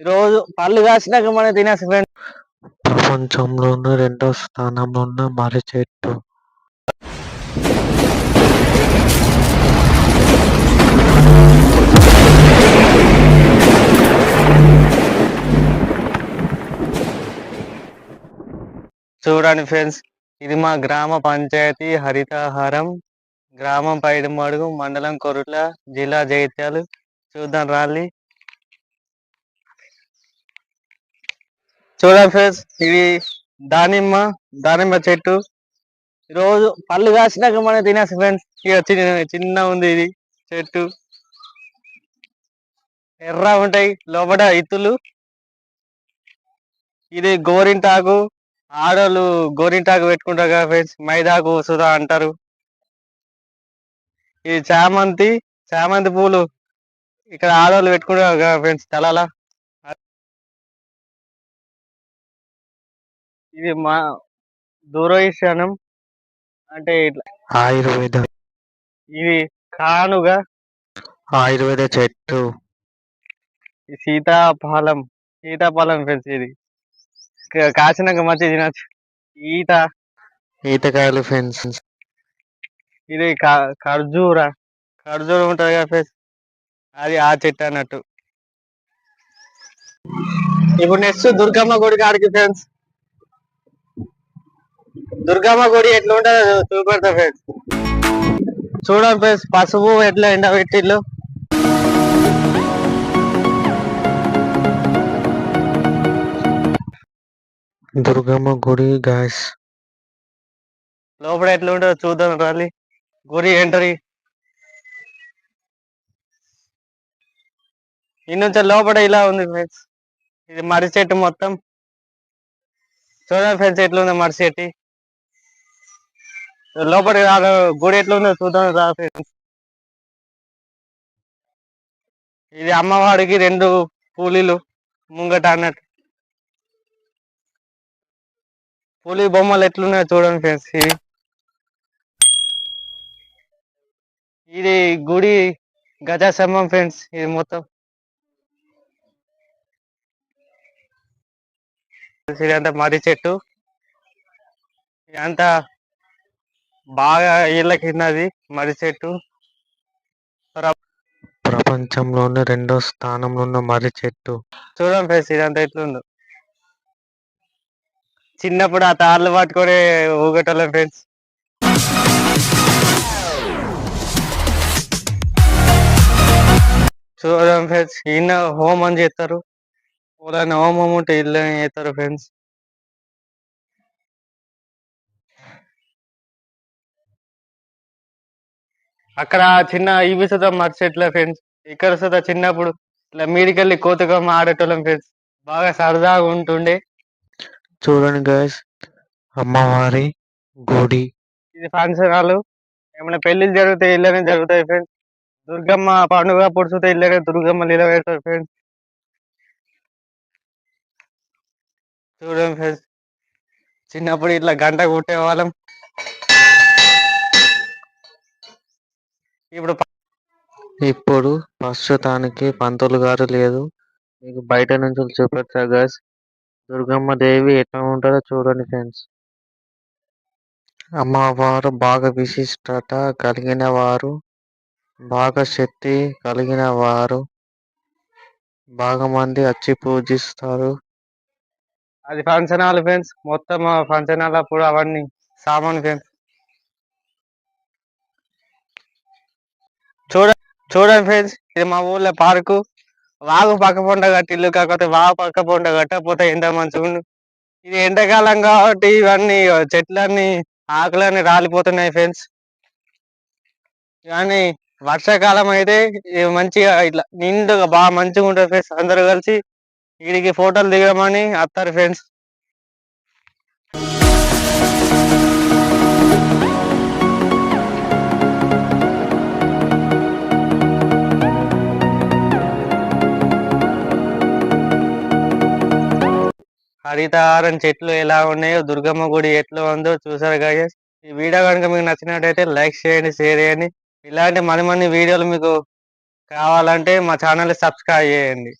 రోజు పళ్ళు కాసినాక మనం తినేసి ఫ్రెండ్స్ ప్రపంచంలోనే రెండో స్థానంలో ఉన్న మర్రి చెట్టు. చూడండి ఫ్రెండ్స్ ఇది మా గ్రామ పంచాయతీ హరితహారం. గ్రామం పైడిమడుగు మండలం కొరుట్ల జిల్లా జైత్యాలు చూద్దాం రాలి చూడండి ఫ్రెండ్స్ ఇది దానిమ్మ దానిమ్మ చెట్టు. రోజు పళ్ళు కాసినాక మనం తినేసి ఫ్రెండ్స్ ఇక చిన్న చిన్న ఉంది ఇది చెట్టు. ఎర్ర ఉంటాయి లోపల ఇత్తులు. ఇది గోరింటాకు. ఆడోళ్ళు గోరింటాకు పెట్టుకుంటారు కదా ఫ్రెండ్స్ మైదాకు సుధా అంటారు. ఇది చామంతి చామంతి పూలు. ఇక్కడ ఆడోళ్ళు పెట్టుకుంటారు కదా ఫ్రెండ్స్ తలలా. ఇది మా దూరవిషానం అంటే ఇట్లా. ఆయుర్వేద. ఇది కానుగా. ఆయుర్వేద చెట్టు. సీతాఫలం సీతాఫలం ఫ్రెండ్స్ ఇది. కాసినాక మంచి తినచ్చు. ఈత. ఈతకాయలు ఫ్రెండ్స్. ఇది ఖర్జూర. ఖర్జూర ఉంటుంది కదా ఫ్రెండ్స్. అది ఆ చెట్టు అన్నట్టు. ఇప్పుడు నెక్స్ట్ దుర్గమ్మ గుడి కాడికి ఫ్రెండ్స్. దుర్గమ్మ గుడి ఎట్లా ఉంటుందో చూపెడతా ఫ్రెండ్స్ చూడండి ఫ్రెండ్స్ పసుపు ఎట్లా ఎండబెట్టిళ్ళు దుర్గమ్మ గుడి గాయస్ లోపల ఎట్లా ఉంటుందో చూద్దాం రాలి గుడి ఎంట్రీ నుంచి లోపల ఇలా ఉంది ఫ్రెండ్స్ ఇది మర్రి చెట్టు మొత్తం. చూడండి ఫ్రెండ్స్ ఎట్లా ఉందో మర్రి చెట్టు. లోపలి గుడి ఎట్లా ఉందో చూద్దాం రా ఫ్రెండ్స్. ఇది అమ్మవాడికి రెండు పూలీలు ముంగట అన్నట్టు. పులి బొమ్మలు ఎట్లున్నాయో చూడండి ఫ్రెండ్స్ ఇది ఇది గుడి గజాసంభం ఫ్రెండ్స్ ఇది మొత్తం. ఇదంతా మర్రి చెట్టు. ఇదంతా బాగా ఇళ్ళ కిందది మర్రి చెట్టు. ప్రపంచంలోనే రెండో స్థానంలో ఉన్న మర్రి చెట్టు. చూడండి ఫ్రెండ్స్ ఇదంతా ఎట్లుందో. చిన్నప్పుడు ఆ తాళ్ళు పట్టుకొని ఊగటోళ్ళం ఫ్రెండ్స్. చూడండి ఫ్రెండ్స్ ఈయన హోమం చేస్తారు ఎవరైనా హోమం ఉంటే ఇల్లు చేస్తారు ఫ్రెండ్స్. అక్కడ చిన్న ఇవి సుధా మర్చెట్ల ఫ్రెండ్స్ ఇక్కడ సుధా చిన్నప్పుడు ఇట్లా మీదికెళ్ళి కోతుకమ్మ ఆడేటోళ్ళం ఫ్రెండ్స్ బాగా సరదాగా ఉంటుండే. చూడండి గాయస్ అమ్మవారి గుడి. ఇది ఫంక్షన్ హాల్. ఏమైనా పెళ్ళిళ్ళు జరిగితే ఇళ్ళనే జరుగుతాయి ఫ్రెండ్స్ దుర్గమ్మ పండుగ పుడుచుతే ఇళ్ళనే దుర్గమ్మ లీల పెడతారు ఫ్రెండ్స్ చూడండి ఫ్రెండ్స్ చిన్నప్పుడు ఇట్లా గంట కొట్టే ఇప్పుడు ఇప్పుడు ప్రస్తుతానికి పంతులు గారు లేదు. మీకు బయట నుంచి చూపెడతా గాయస్ దుర్గమ్మ దేవి ఎట్లా ఉంటుందో చూడండి ఫ్రెండ్స్ అమ్మవారు బాగా విశిష్టత కలిగిన వారు. బాగా శక్తి కలిగిన వారు. బాగా మంది వచ్చి పూజిస్తారు. అది ఫంక్షన్ హాల్ ఫ్రెండ్స్ మొత్తం ఫంక్షన్ హాల్ అప్పుడు అవన్నీ సామాన్ ఫ్రెండ్స్ చూడండి ఫ్రెండ్స్ ఇది మా ఊర్లో పార్కు. వాగు పక్క పొండ కట్టిల్లు కాకపోతే వాగు పక్క పొండ కట్టకపోతే ఎంత మంచిగా ఇది ఎండాకాలం కాబట్టి ఇవన్నీ చెట్లన్నీ ఆకులన్నీ రాలిపోతున్నాయి ఫ్రెండ్స్. కానీ వర్షాకాలం అయితే మంచిగా ఇట్లా నిండుగా బాగా మంచిగా ఉంటుంది ఫ్రెండ్స్ అందరూ కలిసి. వీడికి ఫోటోలు దిగమని వస్తారు ఫ్రెండ్స్. హరితహారం చెట్లు ఎలా ఉన్నాయో దుర్గమ్మ గుడి ఎట్లా ఉందో చూసారు guys. ఈ వీడియో కనుక మీకు నచ్చినట్టయితే లైక్ చేయండి షేర్ చేయండి. ఇలాంటి మరి మరిన్ని వీడియోలు మీకు కావాలంటే మా ఛానల్ సబ్స్క్రైబ్ చేయండి.